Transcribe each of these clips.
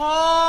ขั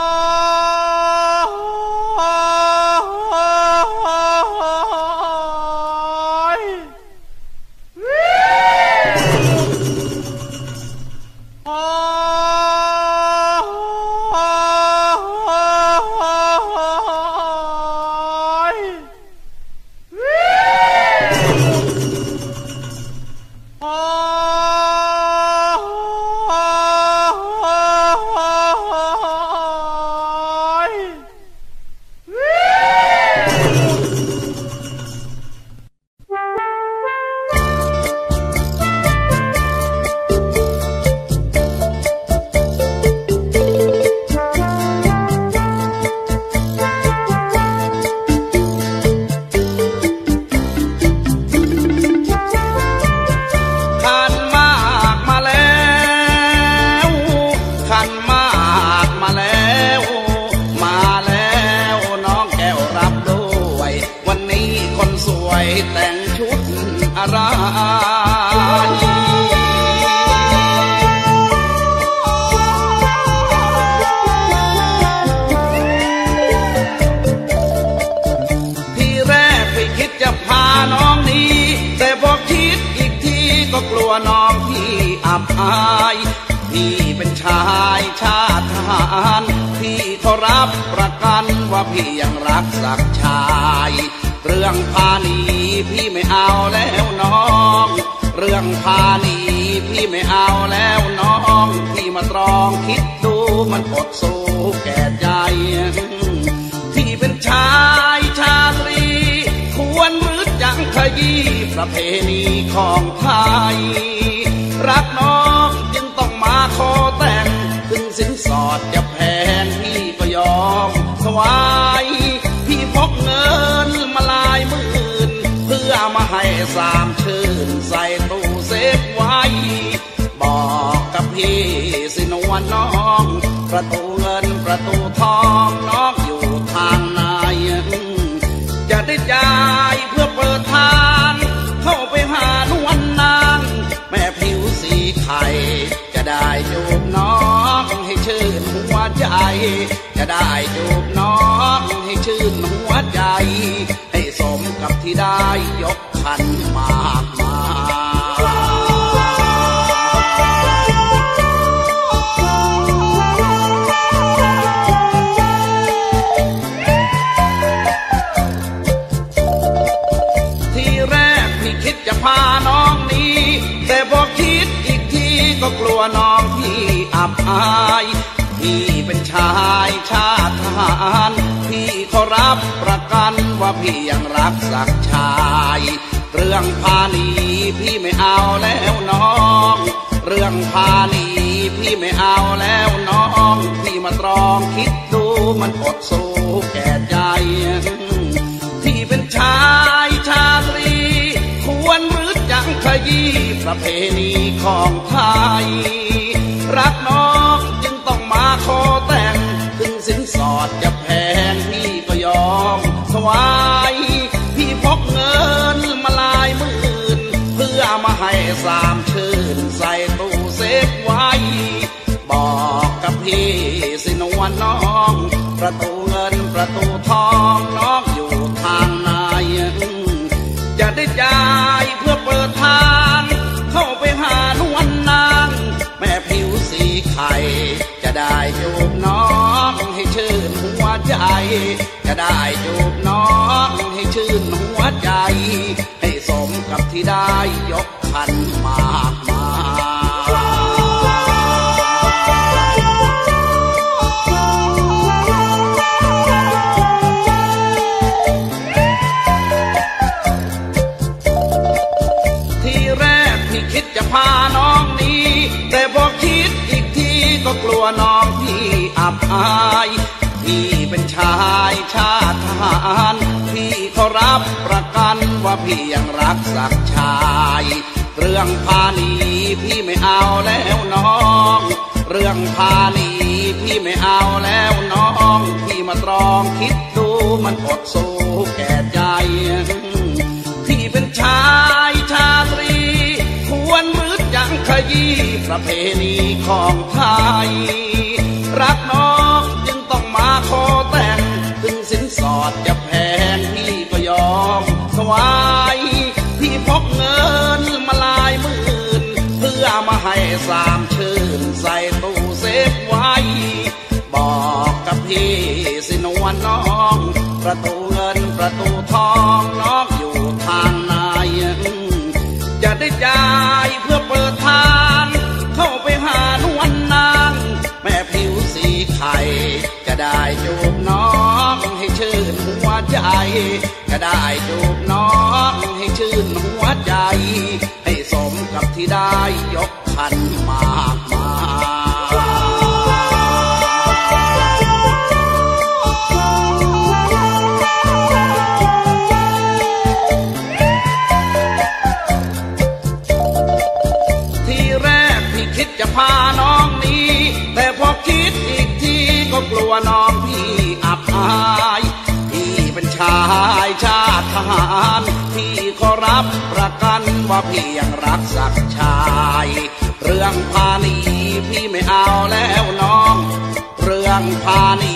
อับอายพี่เป็นชายชาติทหารพี่ขารับประกันว่าพี่ยังรักสักชาย เรื่องพาหนีพี่ไม่เอาแล้วน้อง เรื่องพาหนีพี่ไม่เอาแล้วน้องพี่มาตรองคิดดูมันอดสู้แก่ใจพี่เป็นชายชาตรี ควรมืดยังขยี้ประเพณีของไทย รักน้องจึงต้องมาขอแต่งถึงสินสอดจะแพงพี่ก็ยอมถวายพี่พกเงินมาหลายหมื่นเพื่อมาให้สามชื่นใส่ตู้เซฟไว้ บอกกับพี่สินวลน้อง ประตูเงินประตูท จะได้จูบน้องให้ชื่นหัวใจ ให้สมกับที่ได้ยกขันมา รับประกันว่าพี่ยังรักสักชาย เรื่องพาหนีพี่ไม่เอาแล้วน้อง เรื่องพาหนีพี่ไม่เอาแล้วน้อง พี่มาตรองคิดดูมันอดสู้แก่ใจพี่เป็นชายชาตรี ควรมืดยังขยี้ประเพณีของไทย ประตูเงินประตูทองน้องอยู่ทางไหนจะได้จ่ายเพื่อเปิดทาง เข้าไปหานวลนาง แม่ผิวสีไข่จะได้จูบน้องให้ชื่นหัวใจ จะได้จูบน้องให้ชื่นหัวใจ ให้สมกับที่ได้ยกขันมาก อับอายพี่เป็นชายชาติทหารพี่ขารับประกันว่าพี่ยังรักสักชาย เรื่องพาหนีพี่ไม่เอาแล้วน้อง เรื่องพาหนีพี่ไม่เอาแล้วน้องพี่มาตรองคิดดูมันอดสู้แก่ใจพี่เป็นชายชาตรี ควรมืดยังขยี้ประเพณีของไทย ความชื่นใส่ตู้เซฟไว้ บอกกับพี่สินวลน้อง ประตูเงินประตูทองน้องอยู่ทางไหนจะได้จ่ายเพื่อเปิดทาง เข้าไปหาหนวลนาง แม่ผิวสีไข่จะได้จูบน้องให้ชื่นหัวใจ จะได้จูบน้องให้ชื่นหัวใจ ให้สมกับที่ได้ยกขัน จะพาน้องหนี้ แต่พอคิดอีกทีก็กลัวน้องพี่อับอายพี่เป็นชายชาติทหารพี่ขอรับประกันว่าพี่ยังรักสักชาย เรื่องพาหนีพี่ไม่เอาแล้วน้อง เรื่องพาหนี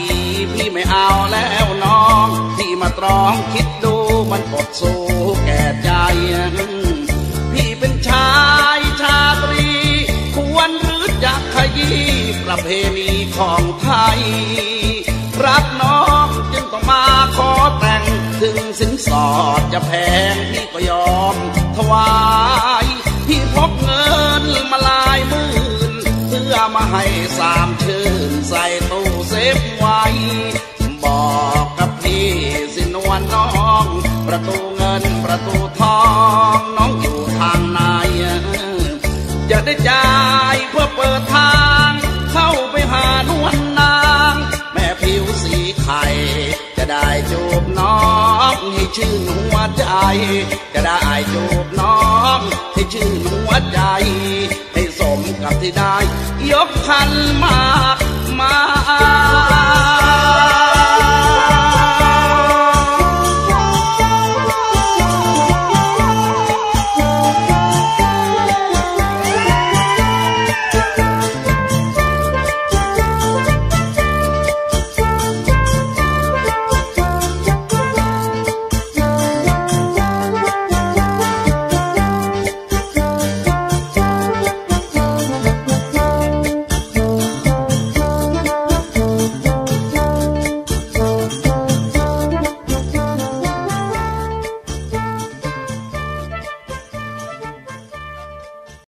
พี่ไม่เอาแล้วน้อง พี่มาตรองคิดดูมันอดสู้ ประเพณีของไทย รักน้องจึงต้องมาขอแต่ง ถึงสินสอดจะแพงพี่ก็ยอมถวาย พี่พกเงินมาลายหมื่น เพื่อมาให้สามชื่นใส่ตู้เซฟไว้ บอกกับพี่สินวลน้อง ประตูเงินประตูทองน้องอยู่ทางไหนจะได้จ่ายเพื่อเปิดทาง ชื่นหัวใจ จะได้จูบน้องให้ชื่นหัวใจ ให้สมกับที่ได้ ยกคันมา